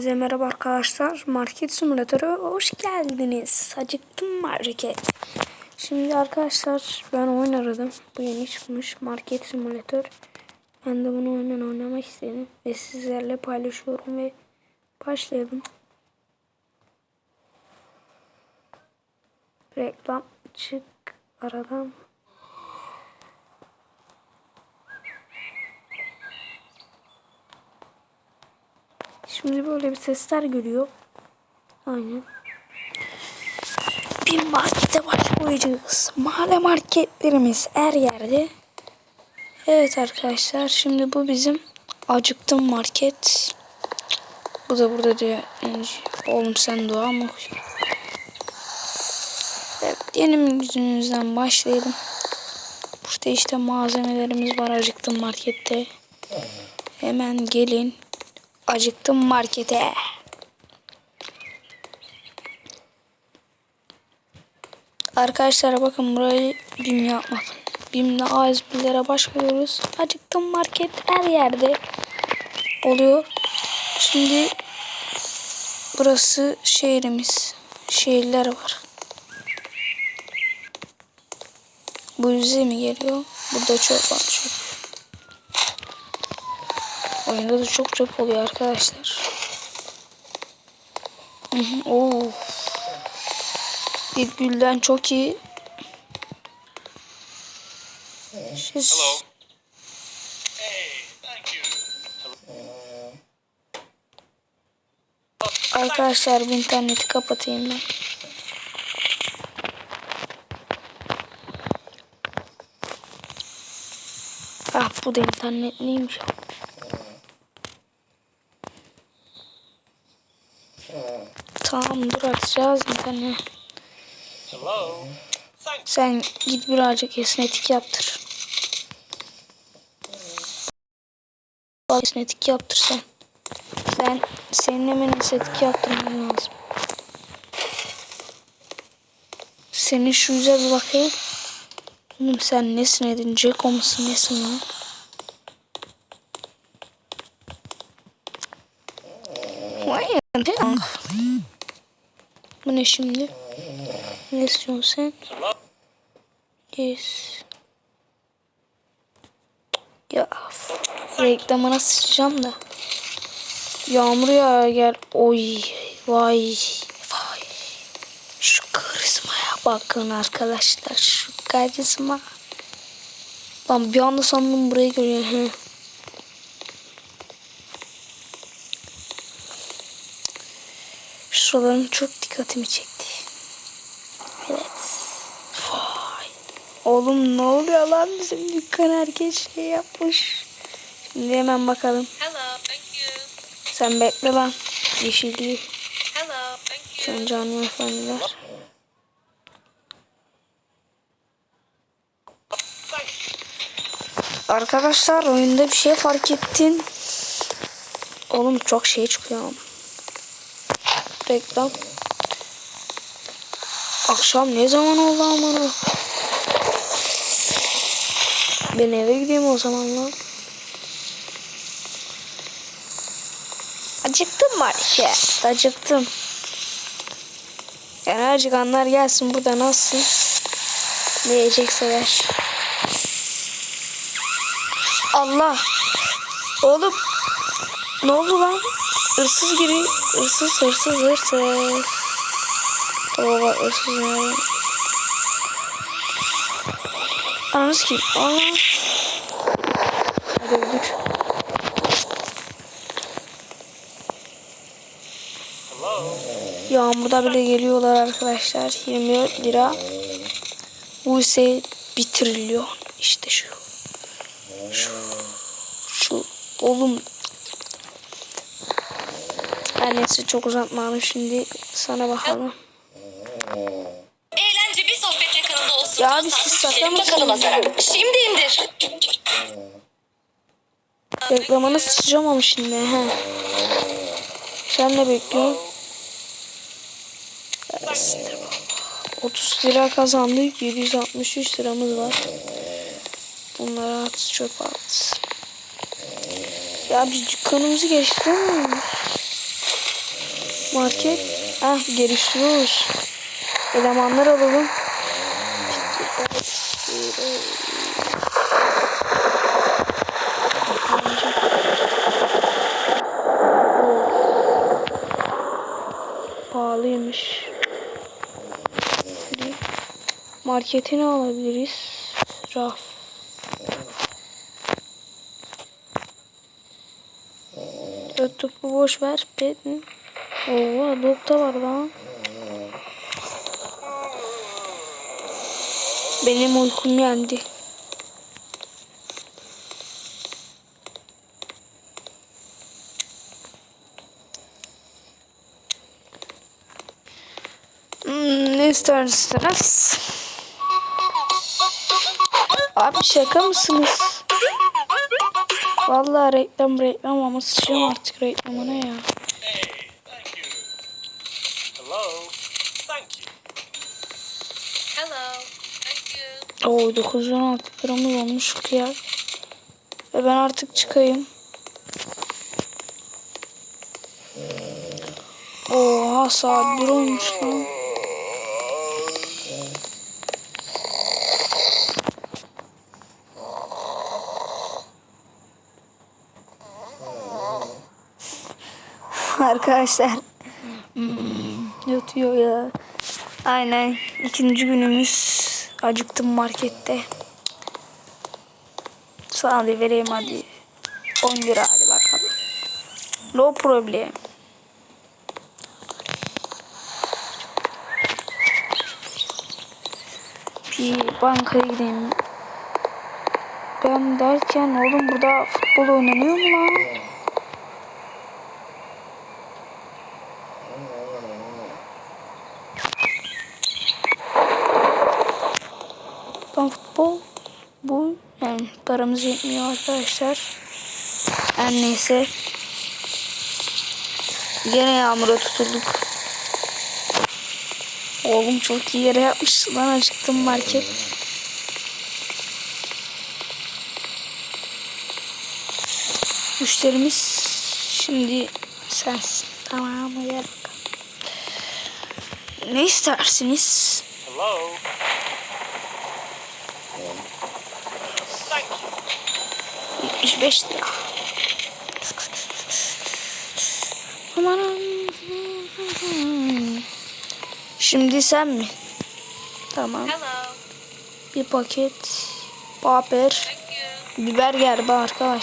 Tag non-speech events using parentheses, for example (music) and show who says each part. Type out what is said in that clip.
Speaker 1: Herkese merhaba arkadaşlar. Market simülatörü hoş geldiniz. Acıktım market. Şimdi arkadaşlar ben oyun aradım. Bu yeni çıkmış market simülatör. Ben de bunu hemen oynamak istedim. Ve sizlerle paylaşıyorum ve başlayalım. Reklam çık aradan. Şimdi böyle bir sesler geliyor. Aynen. Bir markete başlayacağız. Mahalle marketlerimiz her yerde. Evet arkadaşlar şimdi bu bizim acıktım market. Bu da burada diyor. Oğlum sen dua mı? Evet yeni yüzümüzden başlayalım. Burada işte malzemelerimiz var acıktım markette. Hemen gelin. Acıktım markete. Arkadaşlar bakın burayı BİM yapmadım. BİM'le A101'lere başvuruyoruz. Acıktım market her yerde oluyor. Şimdi burası şehrimiz. Şehirler var. Bu yüze mi geliyor? Burada çok var çok. Oyunda da çok çöp oluyor arkadaşlar. Oo. Bir gülden çok iyi.
Speaker 2: Hello.
Speaker 1: Arkadaşlar bu interneti kapatayım ben. Ah bu da internet neymiş? Tamam dur atacağız internet.
Speaker 2: Hello. Thank
Speaker 1: Sen git birazcık esnetik yaptır. Esnetik yaptır sen. Sen senin hemen esnetik yaptırman lazım. Senin şu yüze bir bakayım. Oğlum sen nesin edin? Ceko musun nesin lan? Vay be. Bu ne şimdi? Ne istiyorsun sen? Yes. Ya reklamına sıçacağım da. Yağmur ya gel. Oy vay vay. Şu karizmaya bakın arkadaşlar. Şu karizma. Lan bir anda sandım burayı görüyor. Şuralarım çok dikkatimi çekti. Evet. Vay. Oğlum ne oluyor lan bizim dükkan herkes şey yapmış. Şimdi hemen bakalım.
Speaker 3: Hello, thank you.
Speaker 1: Sen bekle lan. Yeşil değil.
Speaker 3: Hello, thank you.
Speaker 1: Önce hanımefendiler. Arkadaşlar oyunda bir şey fark ettim. Oğlum çok şey çıkıyor. ama. Reklam. Akşam ne zaman oldu amına? Ben eve gideyim o zaman lan. Acıktım market. Acıktım. Yani acıkanlar gelsin burada nasıl? Ne yiyecekseler. Allah. Oğlum. Ne oldu lan? Hırsız giri. Hırsız hırsız hırsız. Baba bak hırsız ne? Ananız kim? Aa. Hadi öldük. Yağmurda bile geliyorlar arkadaşlar. 24 lira. Bu ise 1 trilyon. İşte şu. Şu. Şu. Oğlum. Her neyse çok uzatmayalım şimdi. Sana bakalım.
Speaker 3: Eğlence bir sohbet yakınında olsun.
Speaker 1: Ya bir siz saklamasın.
Speaker 3: Şimdi indir.
Speaker 1: Reklamını sıçacağım ama şimdi. He. Sen ne bekliyorsun? 30 lira kazandık. 763 liramız var. Bunları at çöp at. Ya biz dükkanımızı geçtik mi? Market. Ah geliştiriyoruz. Elemanlar alalım. Pahalıymış. Marketini alabiliriz. Raf. Topu boş ver. Pet. Oo, dokta var lan. Benim uykum yendi. Hmm, ne? Abi şaka mısınız? Vallahi reklam reklam ama sıçacağım artık reklamına ya.
Speaker 2: Hey, thank you. Hello. Thank you.
Speaker 3: Hello. Thank you.
Speaker 1: Oo 916 liramız olmuş kıyak. Ve ben artık çıkayım. Oha saat 1 olmuş lan. (laughs) Arkadaşlar hmm, yatıyor ya. Aynen ikinci günümüz acıktım markette. Sana da vereyim hadi. 10 lira hadi bakalım. No problem. Bir bankaya gideyim. Ben derken oğlum burada futbol oynanıyor mu lan? Ben futbol bu yani paramız yetmiyor arkadaşlar. Her neyse. Yine yağmura tutulduk. Oğlum çok iyi yere yapmış. Lan acıktım market. Müşterimiz şimdi sensin. Tamam bakalım. Ne istersiniz?
Speaker 2: Hello.
Speaker 1: 65 lira. Şimdi sen mi? Tamam.
Speaker 3: Hello.
Speaker 1: Bir paket
Speaker 3: biber.
Speaker 1: Biber galiba arkadaş.